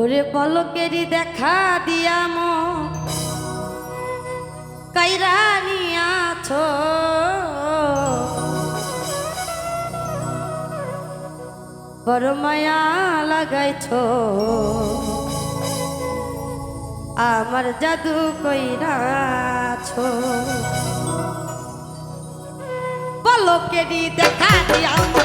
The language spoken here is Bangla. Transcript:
ওরে পলকেরি দেখা দিয়া মো কাইরা নিয়াছ। বড় মায়া লাগাইছ। আমার জাদু কইরাছ। পলকেরি দেখা দিয়া মো